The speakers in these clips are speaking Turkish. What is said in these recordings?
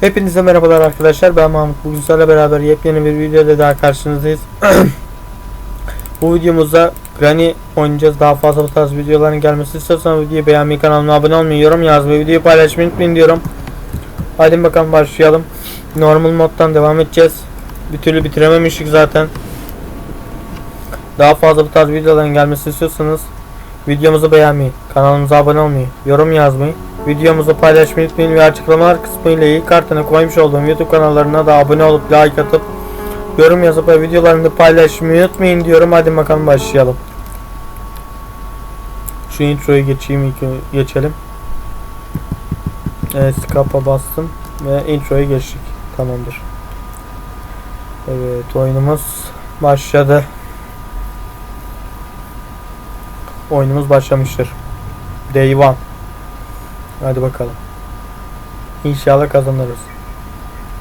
Hepinize merhabalar arkadaşlar. Ben Mahmut. Bugün sizlerle beraber yepyeni bir videoda daha karşınızdayız. bu videomuzda Granny oynayacağız. Daha fazla bu tarz videoların gelmesi istiyorsanız videoyu beğenmeyi, kanalıma abone olmayı, yorum yazmayı, videoyu paylaşmayı unutmayın diyorum. Hadi bakalım başlayalım. Normal moddan devam edeceğiz. Bir türlü bitirememiştik zaten. Daha fazla bu tarz videoların gelmesini istiyorsanız videomuzu beğenmeyi, kanalımıza abone olmayı, yorum yazmayı, videomuzu paylaşmayı unutmayın ve açıklamalar kısmıyla iyi kartına koymuş olduğum YouTube kanallarına da abone olup like atıp yorum yazıp ve videolarını paylaşmayı unutmayın diyorum. Hadi bakalım başlayalım. Şu introyu geçeyim ilk geçelim. Evet, skapa bastım ve introyu geçtik. Tamamdır. Evet, oyunumuz başladı. Oyunumuz başlamıştır. Day one. Hadi bakalım. İnşallah kazanırız.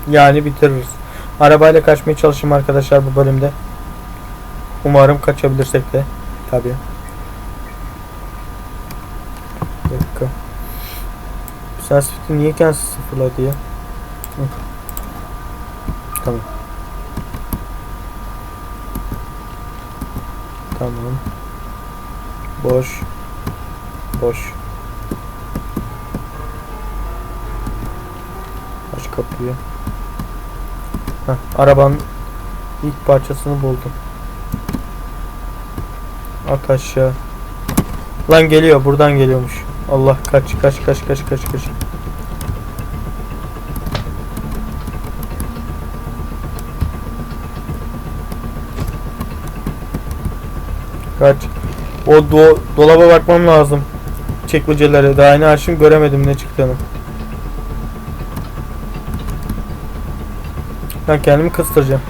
Yani bitiririz. Arabayla kaçmaya çalışayım arkadaşlar bu bölümde. Umarım kaçabilirsek de. Tabii. Dakika. Sensitivity niye kendisi sıfırladı ya? Tamam. Tamam. Boş. Boş. Kapıyı. Heh, arabanın ilk parçasını buldum. At aşağı. Lan geliyor buradan geliyormuş. Allah kaç kaç kaç kaç kaç kaç. Kaç. O do dolaba bakmam lazım. Çekmecelere daha yeni açtım göremedim ne çıktığını. Ben kendimi kıstıracağım.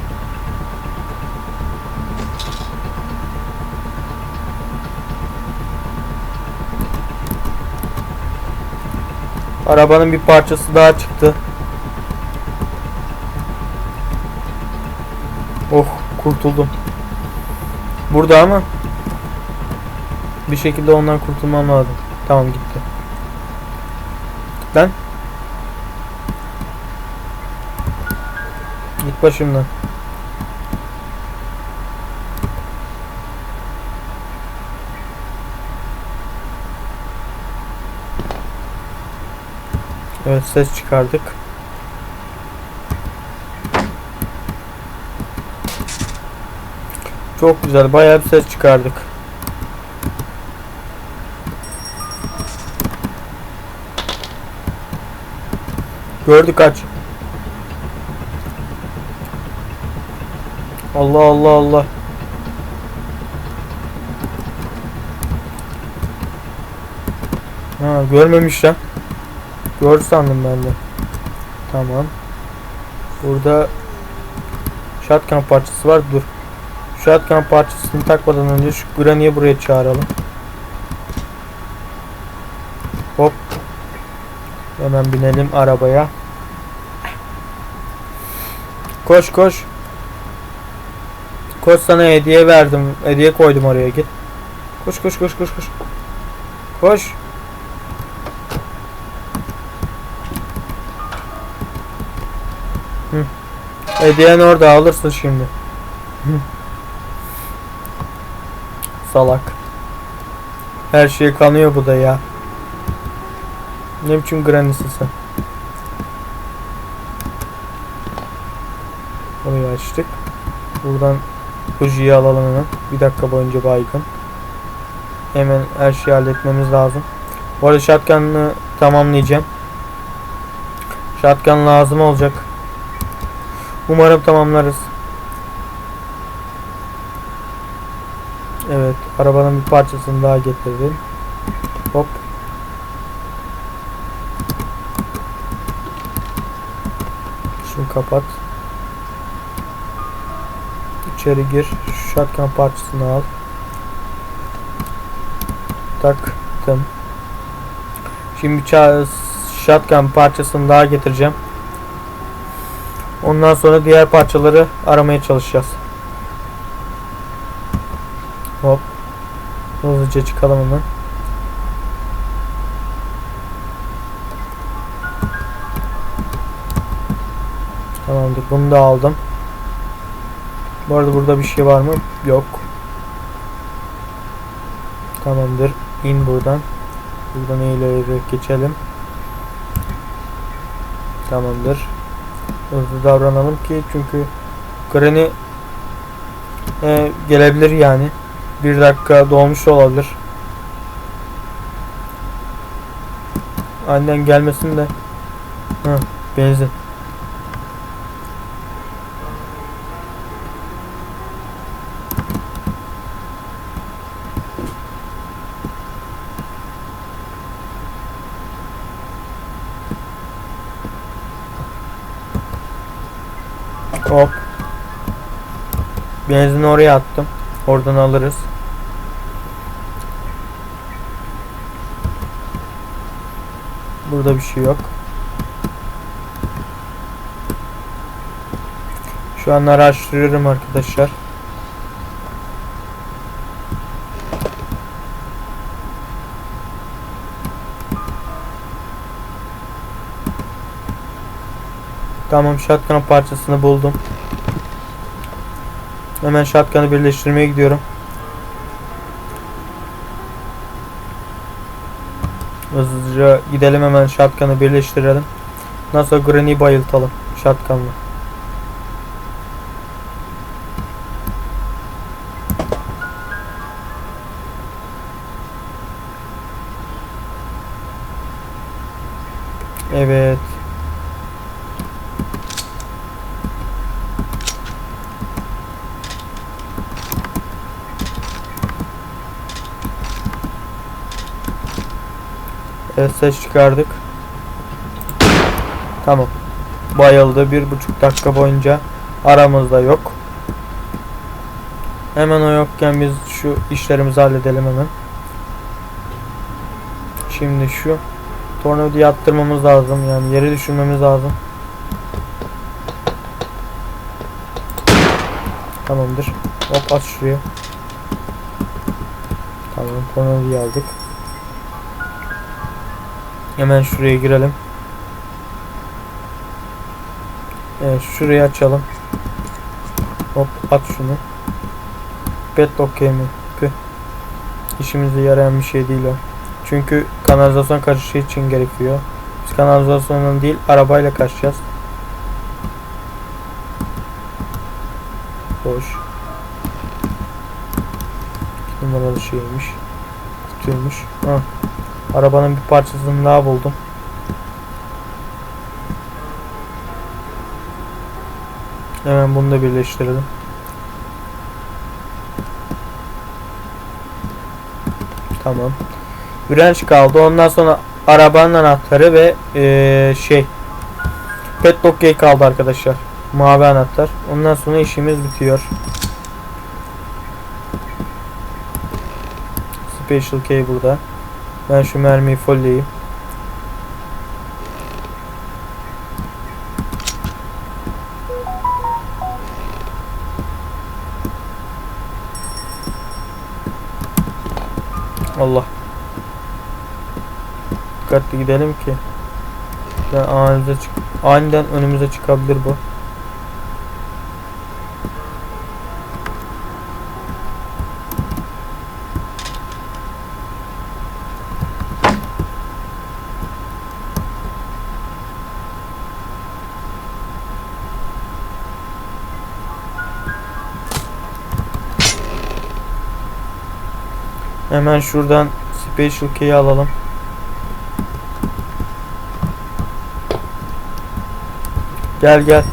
Arabanın bir parçası daha çıktı. Oh kurtuldum. Burada ama bir şekilde ondan kurtulmam lazım. Tamam gitti. Lan. Başımdan. Evet ses çıkardık. Çok güzel bayağı bir ses çıkardık. Gördük aç. Allah Allah Allah. Ha görmemiş lan. Gördü sandım ben de. Tamam. Burada shotgun parçası var. Dur. Shotgun parçasını takmadan önce şu Granny'i buraya çağıralım. Hop. Hemen binelim arabaya. Koş koş. Koş sana hediye verdim. Hediye koydum oraya git. Koş koş koş koş koş. Koş. Hediyen orada alırsın şimdi. Salak. Her şey kanıyor bu da ya. Ne biçim granny'sin sen? Orayı açtık. Buradan Fuji'yi alalım hemen. Bir dakika boyunca baygın. Hemen her şeyi halletmemiz lazım. Bu arada shotgun'ı tamamlayacağım. Shotgun lazım olacak. Umarım tamamlarız. Evet, arabanın bir parçasını daha getirdim. Hop. Şunu kapat. İçeri gir. Shotgun parçasını al. Taktım. Şimdi shotgun parçasını daha getireceğim. Ondan sonra diğer parçaları aramaya çalışacağız. Hop. Hızlıca çıkalım hemen. Tamamdır. Bunu da aldım. Bu arada burada bir şey var mı? Yok. Tamamdır. İn buradan. Buradan eğilerek geçelim. Tamamdır. Hızlı davranalım ki çünkü Granny e, gelebilir yani. Bir dakika dolmuş olabilir. Annen gelmesin de. Hı, benzin. Benzini oraya attım. Oradan alırız. Burada bir şey yok. Şu an araştırıyorum arkadaşlar. Tamam shotgun parçasını buldum. Hemen shotgun'ı birleştirmeye gidiyorum. Hızlıca gidelim hemen shotgun'ı birleştirelim. Nasıl Granny'i bayıltalım shotgun'la. Evet. Evet ses çıkardık. Tamam. Bayıldı. Bir buçuk dakika boyunca aramızda yok. Hemen o yokken biz şu işlerimizi halledelim hemen. Şimdi şu tornavidu attırmamız lazım. Yani yere düşürmemiz lazım. Tamamdır. Hop at şuraya. Tamam tornaviduyu aldık. Hemen şuraya girelim. Evet şurayı açalım. Hop at şunu. Padlock mi? Püh. İşimize yarayan bir şey değil o. Çünkü kanalizasyon kaçışı için gerekiyor. Biz kanalizasyonun değil arabayla kaçacağız. Boş. Numaralı şeymiş. Kutuymuş. Ha. Arabanın bir parçasını daha buldum. Hemen bunu da birleştirelim. Tamam. Wrench kaldı. Ondan sonra arabanın anahtarı ve ee, şey Padlock key kaldı arkadaşlar. Mavi anahtar. Ondan sonra işimiz bitiyor. Special key burada. Ben şu mermiyi fullleyeyim. Allah. Dikkatli gidelim ki. Ya aniden, çık aniden önümüze çıkabilir bu. Hemen şuradan special key'i alalım. Gel gel.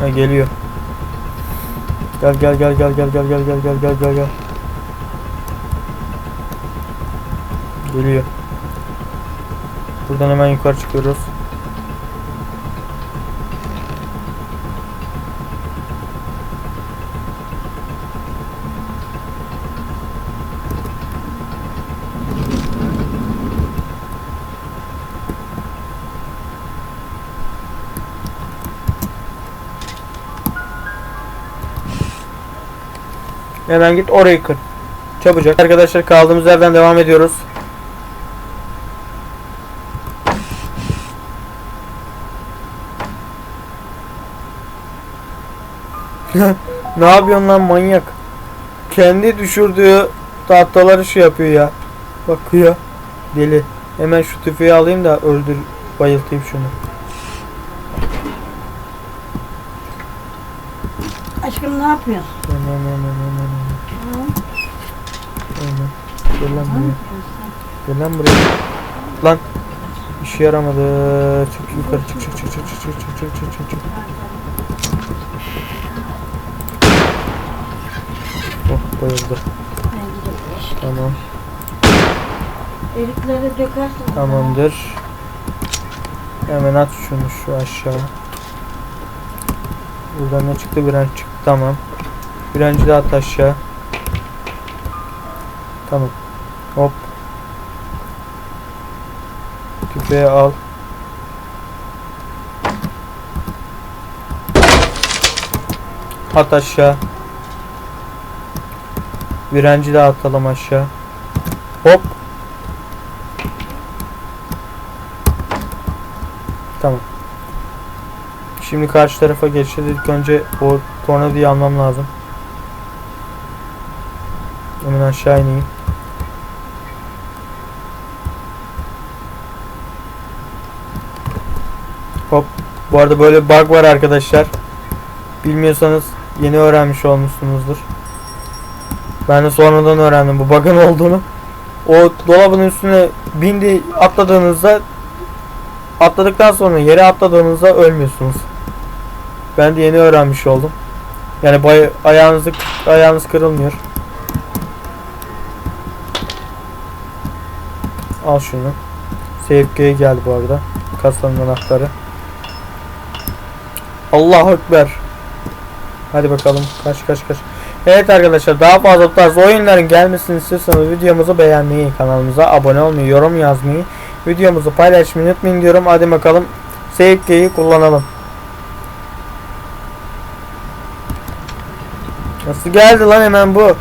Ha geliyor. Gel gel gel gel gel gel gel gel gel gel gel gel. Geliyor. Buradan hemen yukarı çıkıyoruz. Hemen git orayı kır. Çabucak. Arkadaşlar kaldığımız yerden devam ediyoruz. ne yapıyorsun lan manyak? Kendi düşürdüğü tahtaları şu yapıyor ya. Bakıyor. Deli. Hemen şu tüfeği alayım da öldür bayıltayım şunu. Aşkım ne yapıyorsun? Hemen hemen hemen hemen. hemen. Gel lan buraya. Gel lan buraya. Lan. İşe yaramadı. Çık yukarı çık çık çık çık çık çık çık çık çık çık çık. Oh bayıldı. Tamam. Erikleri dökersin. Tamamdır. Hemen at şunu şu aşağı. Buradan ne çıktı? Direnç çıktı. Tamam. Direnci de at aşağı. Tamam. Hop. Tüfeği al. At aşağı. Direnci de atalım aşağı. Hop. Tamam. Şimdi karşı tarafa geçeceğiz. İlk önce o tornavidayu almam lazım. Hemen aşağı ineyim. Hop. Bu arada böyle bug var arkadaşlar. Bilmiyorsanız yeni öğrenmiş olmuşsunuzdur. Ben de sonradan öğrendim bu bug'ın olduğunu. O dolabın üstüne bindi atladığınızda atladıktan sonra yere atladığınızda ölmüyorsunuz. Ben de yeni öğrenmiş oldum. Yani bay ayağınızı ayağınız kırılmıyor. Al şunu. Sevkiye geldi bu arada. Kasanın anahtarı. Allahu Ekber. Hadi bakalım. Kaç kaç kaç. Evet arkadaşlar daha fazla bu tarz oyunların gelmesini istiyorsanız videomuzu beğenmeyi, kanalımıza abone olmayı, yorum yazmayı, videomuzu paylaşmayı unutmayın diyorum. Hadi bakalım SFK'yi kullanalım. Nasıl geldi lan hemen bu?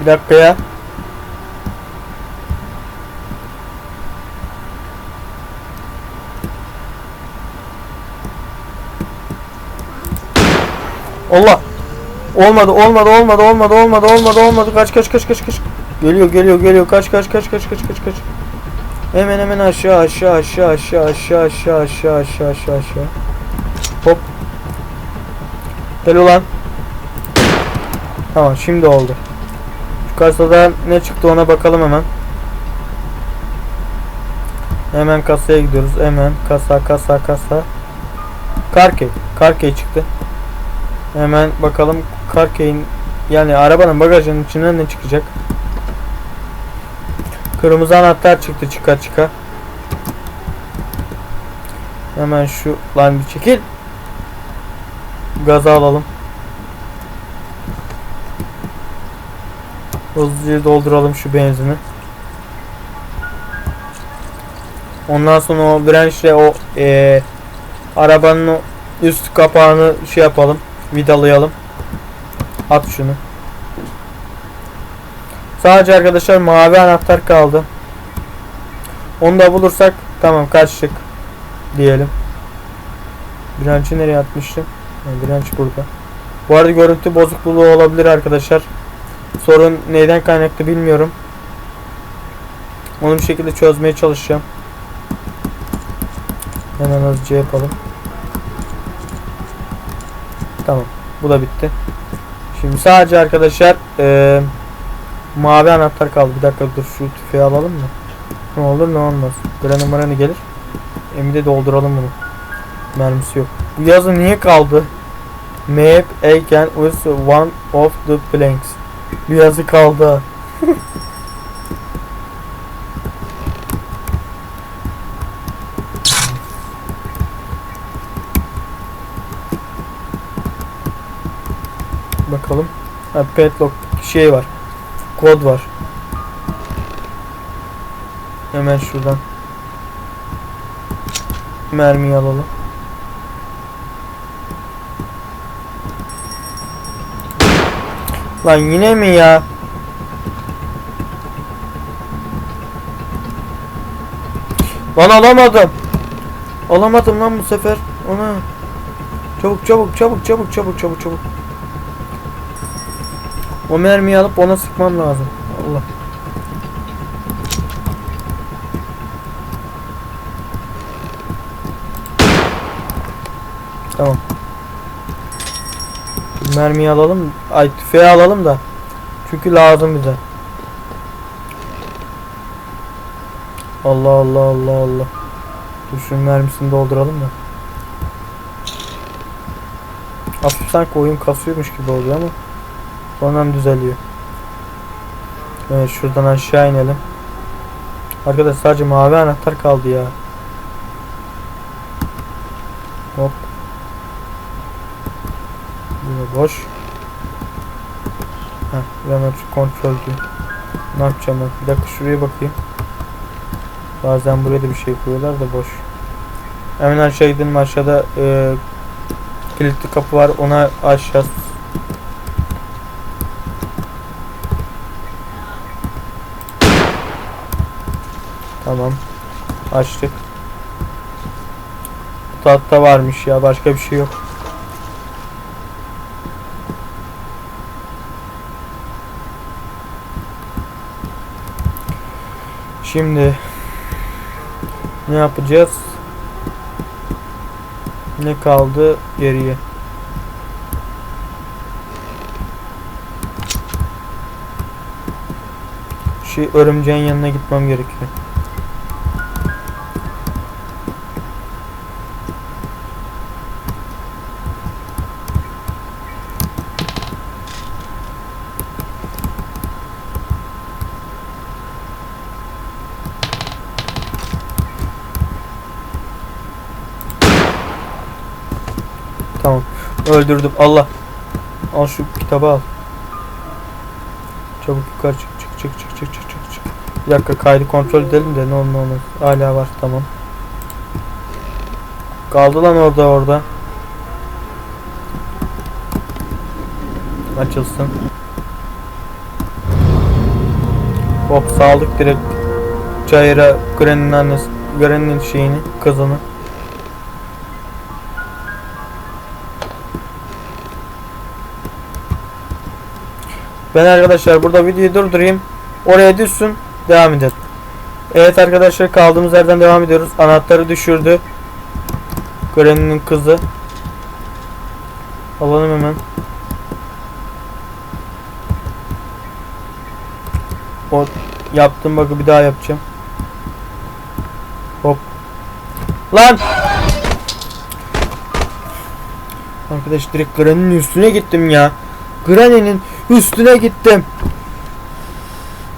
Bir dakika ya. Allah. Olmadı, olmadı, olmadı, olmadı, olmadı, olmadı, olmadı. Kaç, kaç, kaç, kaç, kaç. Geliyor, geliyor, geliyor. Kaç, kaç, kaç, kaç, kaç, kaç, kaç. Hemen hemen aşağı, aşağı, aşağı, aşağı, aşağı, aşağı, aşağı, aşağı, aşağı, aşağı. Hop. Gel ulan. Tamam, şimdi oldu. Kasada ne çıktı ona bakalım hemen. Hemen kasaya gidiyoruz. Hemen kasa kasa kasa. Karkey. Karkey çıktı. Hemen bakalım Karkey'in yani arabanın bagajının içinden ne çıkacak? Kırmızı anahtar çıktı çıka çıka. Hemen şu lan bir çekil. Gaza alalım. Hızlıca dolduralım şu benzini. Ondan sonra o branşle o eee arabanın üst kapağını şey yapalım. Vidalayalım. At şunu. Sadece arkadaşlar mavi anahtar kaldı. Onu da bulursak tamam kaçtık diyelim. Branşı nereye atmıştım? Yani branş burada. Bu arada görüntü bozukluğu olabilir arkadaşlar. Sorun neyden kaynaklı bilmiyorum. Onu bir şekilde çözmeye çalışacağım. Hemen hızlıca yapalım. Tamam. Bu da bitti. Şimdi sadece arkadaşlar eee, mavi anahtar kaldı. Bir dakika dur şu tüfeği alalım mı? Ne olur ne olmaz. Granny Marani gelir. Emi de dolduralım bunu. Mermisi yok. Bu yazı niye kaldı? Map again with one of the planks. Bir yazı kaldı. Bakalım. Ha, padlock şey var. Kod var. Hemen şuradan. mermiyi alalım. Lan yine mi ya? Lan alamadım. Alamadım lan bu sefer. Ona. Çabuk çabuk çabuk çabuk çabuk çabuk çabuk. O mermiyi alıp ona sıkmam lazım. Allah. Tamam. Mermiyi alalım. Ay tüfeği alalım da. Çünkü lazım bize. Allah Allah Allah Allah. Dur şunun mermisini dolduralım da. Hafif sanki oyun kasıyormuş gibi oluyor ama sonradan düzeliyor. Evet şuradan aşağı inelim. Arkadaş sadece mavi anahtar kaldı ya. Hop. Burada boş. Heh, remote kontrol diyor. Ne yapacağım ben? Bir dakika şuraya bakayım. Bazen buraya da bir şey koyuyorlar da boş. Hemen aşağı gidelim. Aşağıda e, kilitli kapı var. Ona aşağı. Tamam. Açtık. Tahta varmış ya. Başka bir şey yok. Şimdi ne yapacağız? Ne kaldı geriye? Şu örümceğin yanına gitmem gerekiyor. Tamam. Öldürdüm. Allah. Al şu kitabı al. Çabuk yukarı çık çık çık çık çık çık çık çık. Bir dakika kaydı kontrol edelim de ne olur ne olmaz. Hala var tamam. Kaldı lan orada orada. Açılsın. Hop saldık direkt Çayır'a Granny'nin annesi Granny'nin şeyini kızını. Ben arkadaşlar burada videoyu durdurayım. Oraya düşsün. Devam edelim. Evet arkadaşlar kaldığımız yerden devam ediyoruz. Anahtarı düşürdü. Granny'nin kızı. Alalım hemen. O yaptım bakı bir daha yapacağım. Hop. Lan! Arkadaş direkt Granny'nin üstüne gittim ya. Granny'nin üstüne gittim.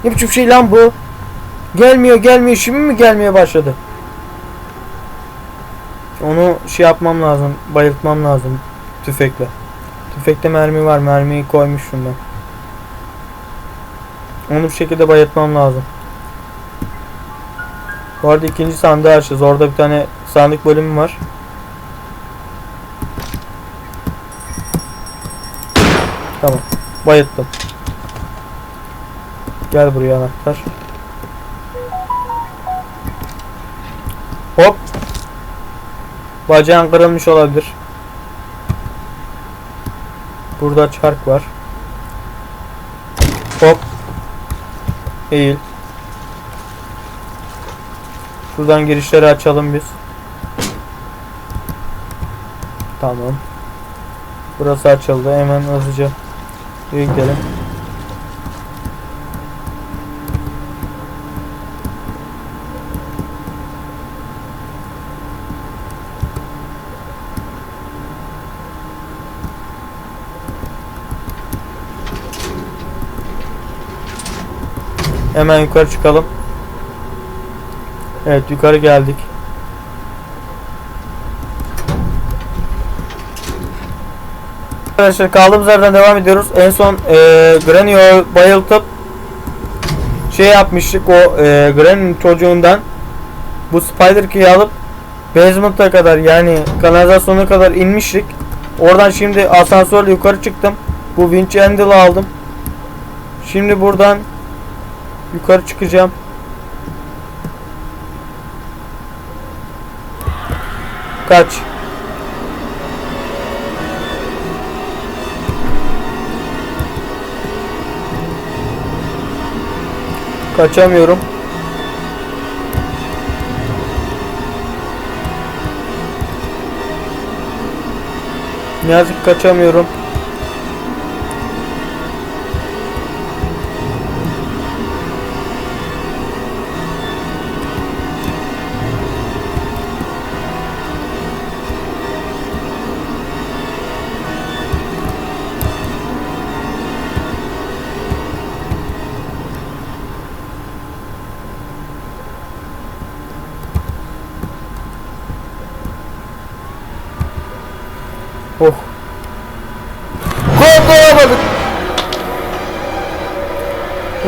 Ne biçim şey lan bu? Gelmiyor gelmiyor şimdi mi gelmeye başladı? Onu şey yapmam lazım. Bayıltmam lazım. Tüfekle. Tüfekte mermi var. Mermiyi koymuşum ben. Onu bu şekilde bayıltmam lazım. Bu arada ikinci sandığı açacağız. Orada bir tane sandık bölümü var. Tamam. Bayılttım. Gel buraya anahtar. Hop. Bacağın kırılmış olabilir. Burada çark var. Hop. Eğil. Şuradan girişleri açalım biz. Tamam. Burası açıldı. Hemen hızlıca Yürü gidelim. Hemen yukarı çıkalım. Evet yukarı geldik. Arkadaşlar kaldığımız yerden devam ediyoruz. En son e, Granny'o bayıltıp şey yapmıştık o e, Granny'nin çocuğundan bu Spider Key'i alıp basement'a kadar yani kanalizasyona kadar inmiştik. Oradan şimdi asansörle yukarı çıktım. Bu winch handle'ı aldım. Şimdi buradan yukarı çıkacağım. Kaç. Kaçamıyorum. Ne yazık kaçamıyorum.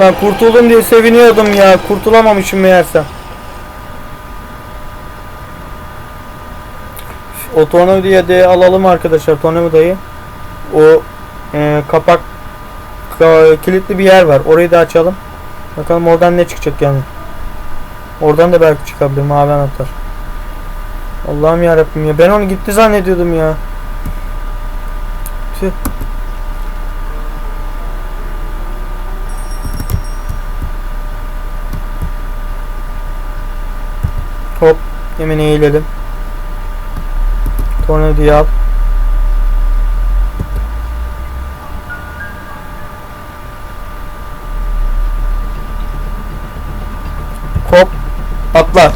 Lan kurtuldum diye seviniyordum ya. Kurtulamamışım meğerse. O tornavidayı de alalım arkadaşlar tornavidayı. O e, kapak ka- kilitli bir yer var. Orayı da açalım. Bakalım oradan ne çıkacak yani. Oradan da belki çıkabilir mavi anahtar. Allah'ım ya ya. Ben onu gitti zannediyordum ya. Hop. Hemen eğilelim. Tornavidayı al. Hop. Atla.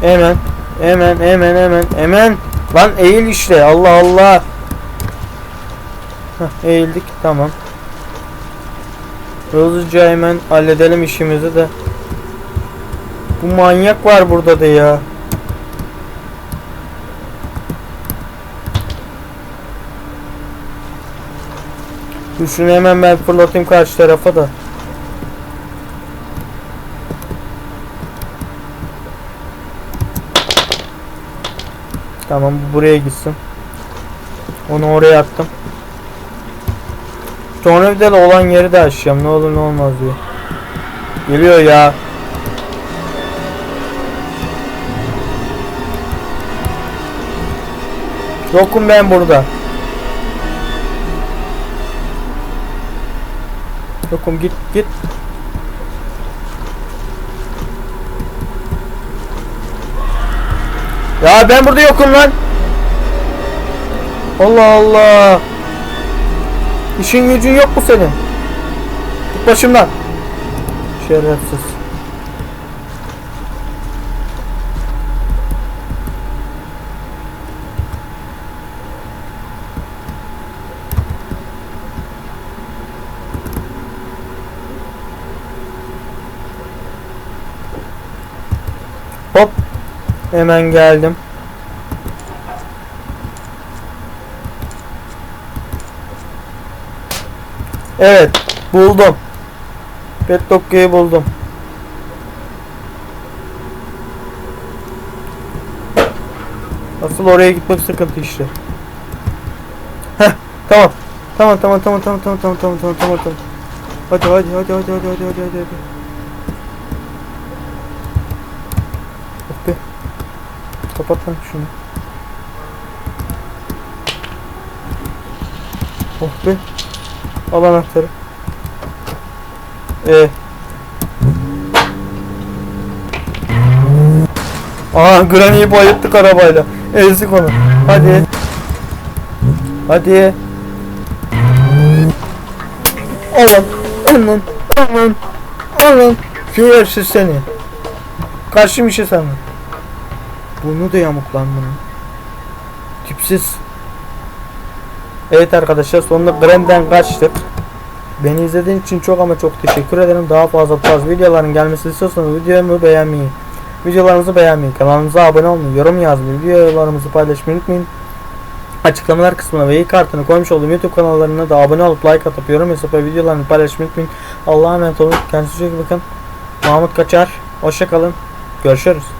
Hemen. Hemen hemen hemen hemen. Lan eğil işte. Allah Allah. Heh, eğildik. Tamam. Hızlıca hemen halledelim işimizi de. Bu manyak var burada da ya. Şunu hemen ben fırlatayım karşı tarafa da. Tamam bu buraya gitsin. Onu oraya attım. Tornavidalı olan yeri de açacağım. Ne olur ne olmaz diye. Geliyor ya. Yokum ben burada. Yokum git git. Ya ben burada yokum lan. Allah Allah. İşin gücün yok mu senin? Git başımdan. Şerefsiz. Hop. Hemen geldim. Evet. Buldum. Petlokka'yı buldum. Asıl oraya gitmek sıkıntı işte. Tamam tamam tamam tamam tamam tamam tamam tamam tamam tamam. Hadi hadi hadi hadi hadi hadi hadi hadi hadi. Oh be. Kapat lan şunu. Oh be. Al anahtarı. Ee. Aa Granny'yi bayılttık arabayla. Ezdik onu. Hadi. Hadi. Aman. Aman. Aman. Aman. Şerefsiz seni. Karşım işe sana. Burnu da yamuk lan bunun. Tipsiz. Evet arkadaşlar sonunda Granny'den kaçtık. Beni izlediğin için çok ama çok teşekkür ederim. Daha fazla tarz videoların gelmesini istiyorsanız videomu beğenmeyi, videolarımızı beğenmeyi, kanalımıza abone olmayı, yorum yazmayı, videolarımızı paylaşmayı unutmayın. Açıklamalar kısmına ve iyi kartını koymuş olduğum YouTube kanallarına da abone olup like atıp yorum yazıp ve videolarını paylaşmayı unutmayın. Allah'a emanet olun. Kendinize çok bakın. Mahmut Kaçar. Hoşçakalın. Görüşürüz.